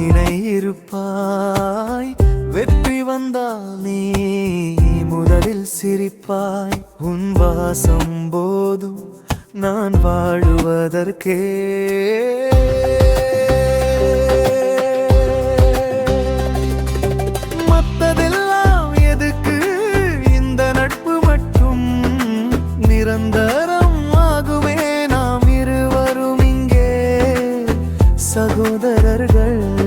தோல்வி இருப்பாய் வெற்றி வந்தால் நீ முதலில் சிரிப்பாய். உன் வாசம் போதும் நான் வாழுவதற்கே. மத்ததெல்லாம் எதுக்கு? இந்த நட்பு மட்டும் நிரந்தரம் ஆகுமே. நாம் இருவரும் இங்கே சகோதரர்கள்.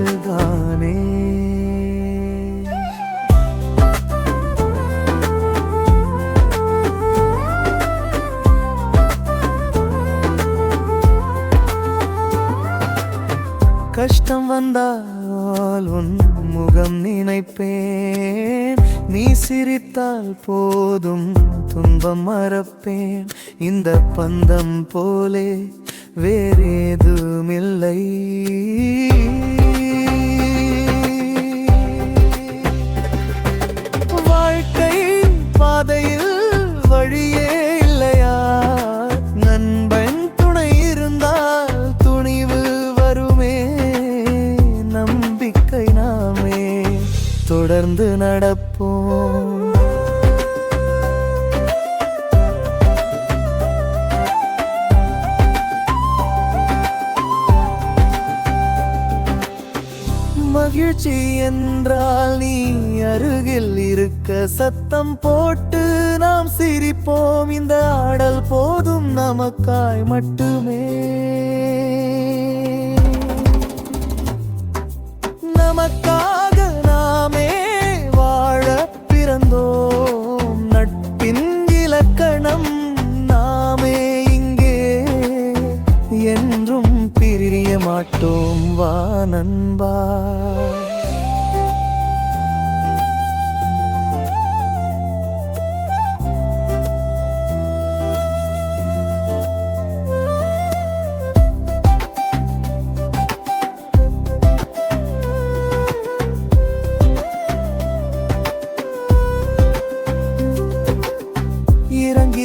கஷ்டம் வந்தால் உன் முகம் நினைப்பேன். நீ சிரித்தால் போதும் துன்பம் மறப்பேன். இந்த பந்தம் போலே வேறேதுமில்லை. தொடர்ந்து நடப்போம். மகிழ்ச்சி என்றால் நீ அருகில் இருக்க சத்தம் போட்டு நாம் சிரிப்போம். இந்த ஆடல் போதும் நமக்காய் மட்டுமே. மாட்டோம் வா நண்பா.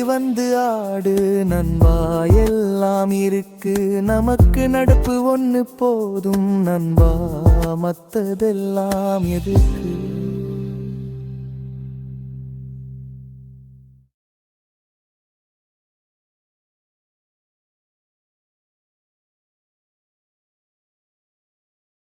வந்து ஆடு நண்பா எல்லாம் இருக்கு. நமக்கு நடப்பு ஒன்று போதும் நண்பா. மத்ததெல்லாம் எதுக்கு?